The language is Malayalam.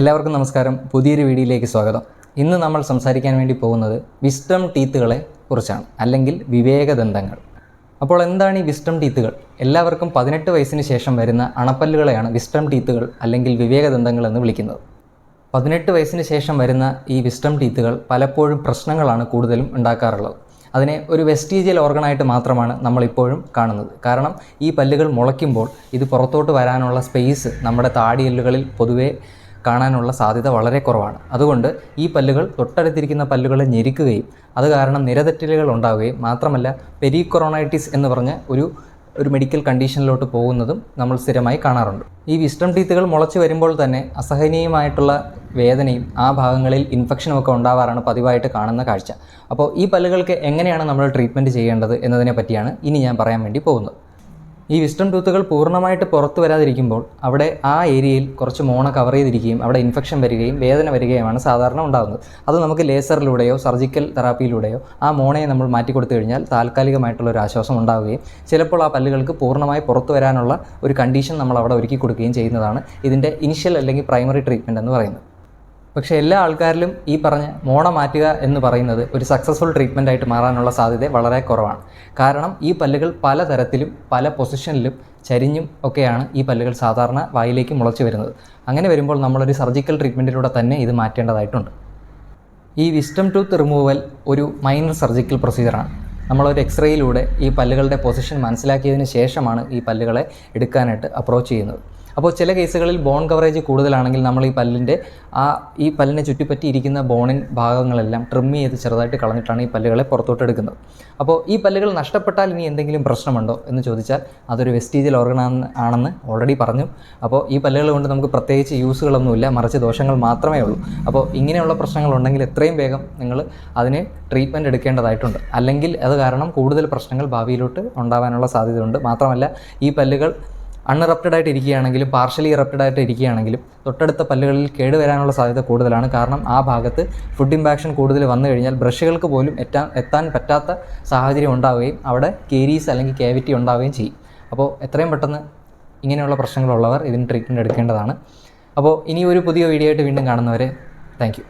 എല്ലാവർക്കും നമസ്കാരം. പുതിയൊരു വീഡിയോയിലേക്ക് സ്വാഗതം. ഇന്ന് നമ്മൾ സംസാരിക്കാൻ വേണ്ടി പോകുന്നത് വിസ്റ്റം ടീത്തുകളെ കുറിച്ചാണ് അല്ലെങ്കിൽ വിവേകദന്തങ്ങൾ. അപ്പോൾ എന്താണ് ഈ വിസ്റ്റം ടീത്തുകൾ? എല്ലാവർക്കും പതിനെട്ട് വയസ്സിന് ശേഷം വരുന്ന അണപ്പല്ലുകളെയാണ് വിസ്റ്റം ടീത്തുകൾ അല്ലെങ്കിൽ വിവേകദന്തങ്ങൾ എന്ന് വിളിക്കുന്നത്. പതിനെട്ട് വയസ്സിന് ശേഷം വരുന്ന ഈ വിസ്റ്റം ടീത്തുകൾ പലപ്പോഴും പ്രശ്നങ്ങളാണ് കൂടുതലും ഉണ്ടാക്കാറുള്ളത്. അതിനെ ഒരു വെസ്റ്റീജിയൽ ഓർഗനായിട്ട് മാത്രമാണ് നമ്മളിപ്പോഴും കാണുന്നത്. കാരണം ഈ പല്ലുകൾ മുളയ്ക്കുമ്പോൾ ഇത് പുറത്തോട്ട് വരാനുള്ള സ്പേസ് നമ്മുടെ താടിയെല്ലുകളിൽ പൊതുവേ കാണാനുള്ള സാധ്യത വളരെ കുറവാണ്. അതുകൊണ്ട് ഈ പല്ലുകൾ തൊട്ടടുത്തിരിക്കുന്ന പല്ലുകളെ ഞെരിക്കുകയും അത് കാരണം നിരതെറ്റലുകൾ ഉണ്ടാവുകയും മാത്രമല്ല പെരിക്കൊറോണൈറ്റിസ് എന്ന് പറഞ്ഞ ഒരു ഒരു മെഡിക്കൽ കണ്ടീഷനിലോട്ട് പോകുന്നതും നമ്മൾ സ്ഥിരമായി കാണാറുണ്ട്. ഈ വിസ്റ്റം ടീത്തുകൾ മുളച്ചു വരുമ്പോൾ തന്നെ അസഹനീയമായിട്ടുള്ള വേദനയും ആ ഭാഗങ്ങളിൽ ഇൻഫെക്ഷനും ഒക്കെ ഉണ്ടാവാറാണ് പതിവായിട്ട് കാണുന്ന കാഴ്ച. അപ്പോൾ ഈ പല്ലുകൾക്ക് എങ്ങനെയാണ് നമ്മൾ ട്രീറ്റ്മെന്റ് ചെയ്യേണ്ടത് എന്നതിനെ പറ്റിയാണ് ഇനി ഞാൻ പറയാൻ വേണ്ടി പോകുന്നത്. ഈ വിസ്റ്റം ടൂത്തുകൾ പൂർണമായിട്ട് പുറത്തു വരാതിരിക്കുമ്പോൾ അവിടെ ആ ഏരിയയിൽ കുറച്ച് മോണ കവർ ചെയ്തിരിക്കുകയും അവിടെ ഇൻഫെക്ഷൻ വരികയും വേദന വരികയുമാണ് സാധാരണ ഉണ്ടാകുന്നത് അത് നമുക്ക് ലേസറിലൂടെയോ സർജിക്കൽ തെറാപ്പിയിലൂടെയോ ആ മോണയെ നമ്മൾ മാറ്റി കൊടുത്തു കഴിഞ്ഞാൽ താൽക്കാലികമായിട്ടുള്ള ഒരു ആശ്വാസം ഉണ്ടാവുകയും ചിലപ്പോൾ ആ പല്ലുകൾക്ക് പൂർണമായി പുറത്തു വരാനുള്ള ഒരു കണ്ടീഷൻ നമ്മൾ അവിടെ ഒരുക്കി കൊടുക്കുകയും ചെയ്യുന്നതാണ് ഇതിന്റെ ഇനിഷ്യൽ അല്ലെങ്കിൽ പ്രൈമറി ട്രീറ്റ്മെന്റ് എന്ന് പറയുന്നത്. പക്ഷേ എല്ലാ ആൾക്കാരിലും ഈ പറഞ്ഞ മോണ മാറ്റുക എന്ന് പറയുന്നത് ഒരു സക്സസ്ഫുൾ ട്രീറ്റ്മെന്റ് ആയിട്ട് മാറാനുള്ള സാധ്യത വളരെ കുറവാണ്. കാരണം ഈ പല്ലുകൾ പല തരത്തിലും പല പൊസിഷനിലും ചരിഞ്ഞും ഒക്കെയാണ് ഈ പല്ലുകൾ സാധാരണ വായിലേക്ക് മുളച്ചു വരുന്നത്. അങ്ങനെ വരുമ്പോൾ നമ്മളൊരു സർജിക്കൽ ട്രീറ്റ്മെന്റിലൂടെ തന്നെ ഇത് മാറ്റേണ്ടതായിട്ടുണ്ട്. ഈ വിസ്റ്റം ടൂത്ത് റിമൂവൽ ഒരു മൈനർ സർജിക്കൽ പ്രൊസീജിയറാണ് നമ്മളൊരു എക്സ്റേയിലൂടെ ഈ പല്ലുകളുടെ പൊസിഷൻ മനസ്സിലാക്കിയതിന് ശേഷമാണ് ഈ പല്ലുകളെ എടുക്കാനായിട്ട് അപ്രോച്ച് ചെയ്യുന്നത്. അപ്പോൾ ചില കേസുകളിൽ ബോൺ കവറേജ് കൂടുതലാണെങ്കിൽ നമ്മൾ ഈ പല്ലിന്റെ ആ ഈ പല്ലിനെ ചുറ്റിപ്പറ്റി ഇരിക്കുന്ന ബോണിൻ ഭാഗങ്ങളെല്ലാം ട്രിം ചെയ്ത് ചെറുതായിട്ട് കളഞ്ഞിട്ടാണ് ഈ പല്ലുകളെ പുറത്തോട്ട് എടുക്കുന്നത്. അപ്പോൾ ഈ പല്ലുകൾ നഷ്ടപ്പെട്ടാൽ ഇനി എന്തെങ്കിലും പ്രശ്നമുണ്ടോ എന്ന് ചോദിച്ചാൽ അതൊരു വെസ്റ്റീജിയൽ ഓർഗൺ ആണെന്ന് ഓൾറെഡി പറഞ്ഞു. അപ്പോൾ ഈ പല്ലുകൾ കൊണ്ട് നമുക്ക് പ്രത്യേകിച്ച് യൂസുകളൊന്നുമില്ല മറിച്ച് ദോഷങ്ങൾ മാത്രമേ ഉള്ളൂ. അപ്പോൾ ഇങ്ങനെയുള്ള പ്രശ്നങ്ങളുണ്ടെങ്കിൽ എത്രയും വേഗം നിങ്ങൾ അതിന് ട്രീറ്റ്മെന്റ് എടുക്കേണ്ടതായിട്ടുണ്ട്. അല്ലെങ്കിൽ അത് കാരണം കൂടുതൽ പ്രശ്നങ്ങൾ ഭാവിയിലോട്ട് ഉണ്ടാകാനുള്ള സാധ്യതയുണ്ട്. മാത്രമല്ല ഈ പല്ലുകൾ അൺഇറപ്റ്റഡ് ആയിട്ട് ഇരിക്കുകയാണെങ്കിലും പാർഷ്യലി ഇറപ്റ്റഡ് ആയിട്ട് ഇരിക്കുകയാണെങ്കിലും തൊട്ടടുത്ത പല്ലുകളിൽ കേടുവരാനുള്ള സാധ്യത കൂടുതലാണ്. കാരണം ആ ഭാഗത്ത് ഫുഡ് ഇമ്പാക്ഷൻ കൂടുതൽ വന്നു കഴിഞ്ഞാൽ ബ്രഷുകൾക്ക് പോലും എത്താൻ എത്താൻ പറ്റാത്ത സാഹചര്യം ഉണ്ടാവുകയും അവിടെ കേരീസ് അല്ലെങ്കിൽ കേവിറ്റി ഉണ്ടാവുകയും ചെയ്യും. അപ്പോൾ എത്രയും പെട്ടെന്ന് ഇങ്ങനെയുള്ള പ്രശ്നങ്ങളുള്ളവർ ഇതിന് ട്രീറ്റ്മെന്റ് എടുക്കേണ്ടതാണ്. അപ്പോൾ ഇനി ഒരു പുതിയ വീഡിയോ ആയിട്ട് വീണ്ടും കാണുന്നവരെ താങ്ക്